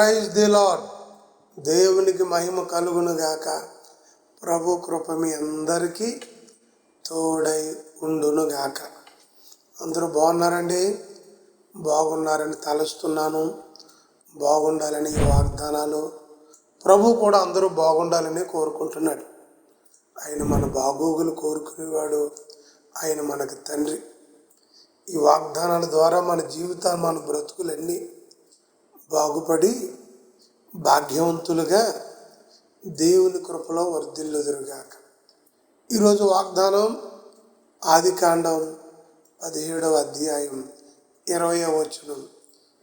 Praise the lord దేవునికి మహిమ కలుగును గాక. ప్రభు కృప మీ అందరికీ తోడై ఉండును గాక. అందరూ బాగున్నారండి? బాగున్నారని తలుస్తున్నాను. బాగుండాలని ఈ వాగ్దానాలు. ప్రభు కూడా అందరూ బాగుండాలని కోరుకుంటున్నాడు. ఆయన మన బాగోగులు కోరుకునేవాడు. ఆయన మనకు తండ్రి. ఈ వాగ్దానాల ద్వారా మన జీవితాలు మన బ్రతుకులన్నీ బాగుపడి భాగ్యవంతులుగా దేవుని కృపలో వర్ధిల్లుదురుగాక. ఈరోజు వాగ్దానం ఆది కాండం పదిహేడవ అధ్యాయం ఇరవై వచనం.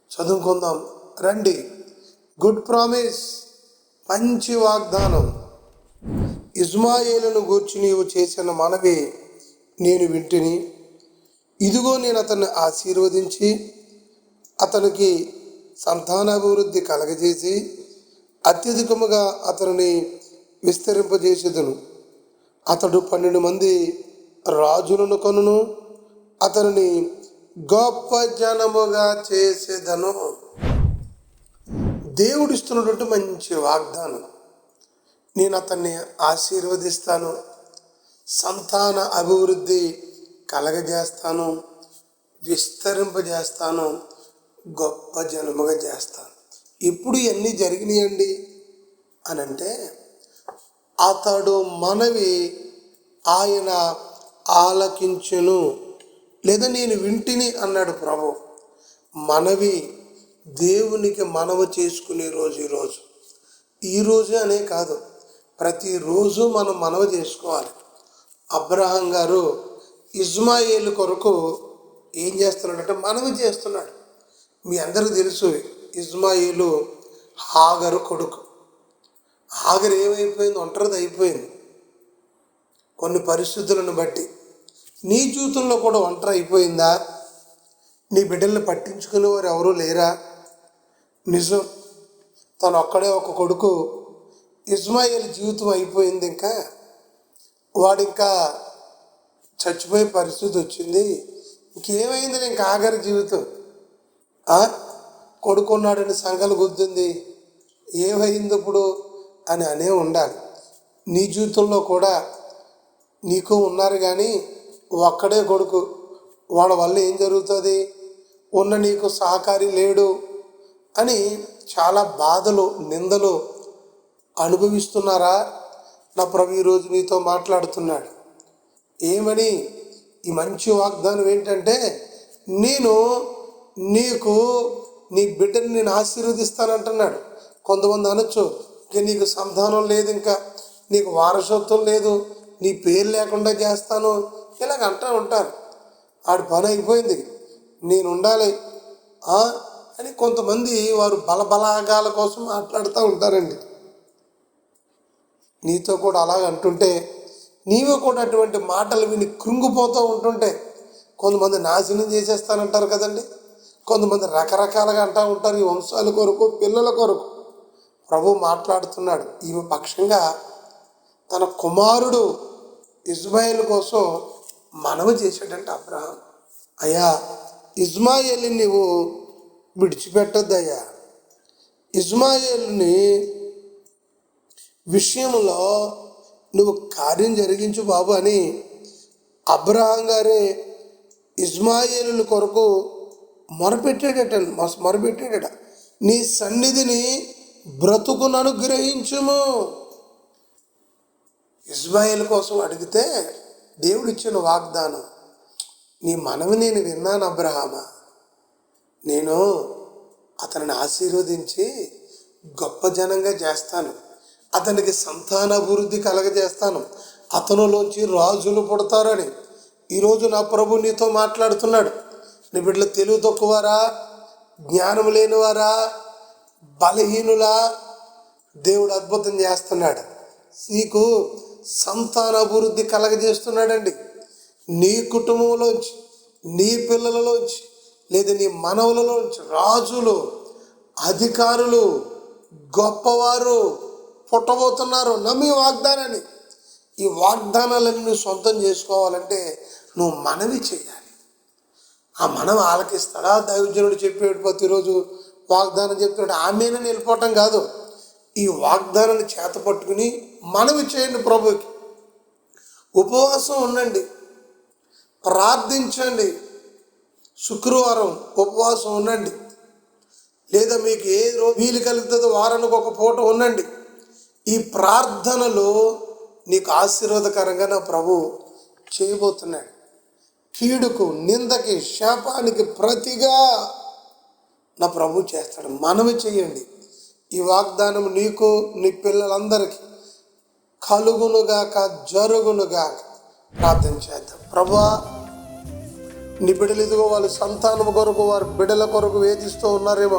చదువుకుందాం. రండి. Good promise. మంచి వాగ్దానం. ఇజ్మాయేలును గూర్చి నీవు చేసిన మనవి నేను వింటిని. ఇదిగో నేను అతన్ని ఆశీర్వదించి అతనికి సంతానాభివృద్ధి కలగజేసి అత్యధికముగా అతనిని విస్తరింపజేసేదను. అతడు పన్నెండు మంది రాజులను కొనును అతనిని గొప్ప జనముగా చేసేదను. దేవుడిస్తున్నటువంటి మంచి వాగ్దానం. నేను అతన్ని ఆశీర్వదిస్తాను సంతాన అభివృద్ధి కలగజేస్తాను విస్తరింపజేస్తాను. గొప్ప జనముగా చేస్తాను. ఇప్పుడు ఇవన్నీ జరిగినాయండి? అని అంటే అతడు మనవి ఆయన ఆలకించును లేదా నేను వింటిని అన్నాడు ప్రభు. మనవి దేవునికి మనవ చేసుకునే రోజు ఈరోజు ఈరోజు అనే కాదు ప్రతిరోజు మనం మనవ చేసుకోవాలి. అబ్రహం గారు ఇజ్మాయిల్ కొరకు ఏం చేస్తున్నాడంటే మనవి చేస్తున్నాడు. మీ అందరికీ తెలుసు ఇజ్మాయిలు హాగరు కొడుకు. హాగరు ఏమైపోయింది ఒంటరిది అయిపోయింది. కొన్ని పరిస్థితులను బట్టి. నీ జీవితంలో కూడా ఒంటరి అయిపోయిందా? నీ బిడ్డల్ని పట్టించుకునేవారు ఎవరూ లేరా? నిజం. తను ఒక్కడే ఒక కొడుకు. ఇస్మాయిల్ జీవితం అయిపోయింది ఇంకా. వాడు ఇంకా చచ్చిపోయే పరిస్థితి వచ్చింది. ఇంకేమైంది ఇంకా ఆగరి జీవితం? కొడుకున్నాడని సంఘాలు గుద్దింది. ఏమైంది ఇప్పుడు అని అనే ఉండాలి. నీ జీవితంలో కూడా నీకు ఉన్నారు కానీ ఒక్కడే కొడుకు. వాడి వల్ల ఏం జరుగుతుంది? ఉన్న నీకు సహకారి లేడు అని చాలా బాధలు నిందలు అనుభవిస్తున్నారా? నా ప్రభు ఈరోజు నీతో మాట్లాడుతున్నాడు. ఏమని? ఈ మంచి వాగ్దానం ఏంటంటే నేను నీకు నీ బిడ్డని నేను ఆశీర్వదిస్తానంటున్నాడు. కొంతమంది అనొచ్చు ఇంకా నీకు సంతానం లేదు ఇంకా నీకు వారసత్వం లేదు నీ పేరు లేకుండా చేస్తాను. ఇలాగ అంటూ ఉంటారు. ఆడి పని అయిపోయింది నేను ఉండాలి. అని కొంతమంది వారు బలబలాగాల కోసం మాట్లాడుతూ ఉంటారండి. నీతో కూడా అలాగ అంటుంటే నీవు కూడా అటువంటి మాటలు విని కృంగిపోతూ ఉంటుంటే కొంతమంది నాశనం చేసేస్తానంటారు కదండి. కొంతమంది రకరకాలుగా అంటూ ఉంటారు ఈ వంశాల కొరకు పిల్లల కొరకు. ప్రభు మాట్లాడుతున్నాడు. ఈమె పక్షంగా తన కుమారుడు ఇజ్మాయిల్ కోసం మనవి చేశాడంట అబ్రహాం. అయ్యా ఇజ్మాయిల్ని నువ్వు విడిచిపెట్టొద్దయ్యా. ఇజ్మాయిల్ని విషయంలో నువ్వు కార్యం జరిగించు బాబు అని అబ్రహాం గారే ఇజ్మాయిలు కొరకు మొరపెట్టాడట మొరపెట్టాడట నీ సన్నిధిని బ్రతుకును అనుగ్రహించుము ఇజ్మాయిల్ కోసం అడిగితే దేవుడు ఇచ్చిన వాగ్దానం నీ మనవి నేను విన్నాను అబ్రహామ. నేను అతనిని ఆశీర్వదించి గొప్ప జనంగా చేస్తాను. అతనికి సంతానాభివృద్ధి కలగజేస్తాను. అతనులోంచి రాజులు పుడతారని ఈరోజు నా ప్రభు నీతో మాట్లాడుతున్నాడు. నీ బిడ్డలు తెలివి తక్కువారా? జ్ఞానం లేనివారా? బలహీనులా? దేవుడు అద్భుతం చేస్తున్నాడు. నీకు సంతాన అభివృద్ధి కలగజేస్తున్నాడండి. నీ కుటుంబంలోంచి నీ పిల్లలలోంచి లేదా నీ మనవులలోంచి రాజులు అధికారులు గొప్పవారు పుట్టబోతున్నారు. నమ్మి వాగ్దానాన్ని. ఈ వాగ్దానాలన్నీ నువ్వు సొంతం చేసుకోవాలంటే నువ్వు మనవి చేయాలి. ఆ మనం ఆలకిస్తాడా? దైవజనుడు చెప్పేడు ప్రతిరోజు వాగ్దానం చెప్తున్నాడు. ఆమెనని వెళ్ళిపోవటం కాదు. ఈ వాగ్దానాన్ని చేత పట్టుకుని మనవి చేయండి ప్రభుకి ఉపవాసం ఉండండి. ప్రార్థించండి. శుక్రవారం ఉపవాసం ఉండండి. లేదా మీకు ఏ రోజు వీలు కలుగుతుందో వారానికి ఒక పూట ఉండండి. ఈ ప్రార్థనలో నీకు ఆశీర్వాదకరంగా నా ప్రభు చేయబోతున్నాడు. కీడుకు నిందకి శాపానికి ప్రతిగా నా ప్రభు చేస్తాడు. మనవి చేయండి. ఈ వాగ్దానం నీకు నీ పిల్లలందరికీ కలుగునుగాక జరుగునుగాక ప్రార్థన చేద్దాం. ప్రభా నీ బిడ్డలు ఇదిగో వాళ్ళ సంతానం కొరకు వారి బిడ్డల కొరకు వేధిస్తూ ఉన్నారేమో.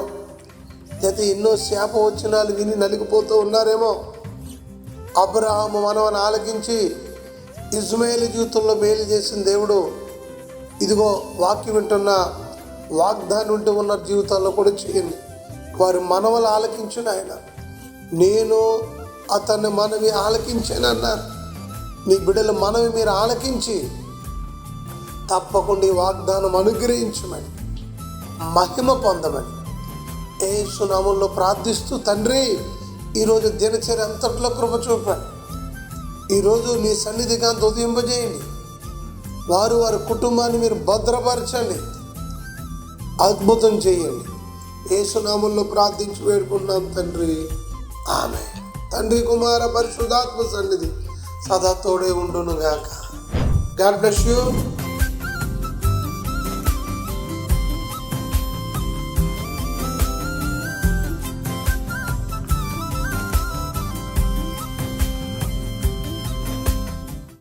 అయితే ఎన్నో శాప వచ్చినాలు విని నలిగిపోతూ ఉన్నారేమో. అబ్రహాము మనవని ఆలకించి ఇజ్మాయిల్ జీవితంలో మేలు చేసిన దేవుడు ఇదిగో వాక్యం వింటున్న వాగ్దానం ఉంటూ ఉన్న జీవితాల్లో కూడా చేయండి. వారి మనవలు ఆలకించిన ఆయన. నేను అతన్ని మనవి ఆలకించానన్నారు మీ బిడ్డల మనవి మీరు ఆలకించి తప్పకుండా ఈ వాగ్దానం అనుగ్రహించమని మహిమ పొందమని ఏ సునామంలో ప్రార్థిస్తూ తండ్రి ఈరోజు దినచర్య అంతట్లో కృప చూపండి. ఈరోజు నీ సన్నిధిగా ఉదయింపజేయండి. వారు వారి కుటుంబాన్ని మీరు భద్రపరచండి. అద్భుతం చేయండి. ఏ ప్రార్థించి వేడుకున్నాం తండ్రి. ఆమె తండ్రి కుమార పరిశుధాత్మ సన్నిధి సదా తోడే ఉండును గాక గాడ్ బ్లెస్ యూ.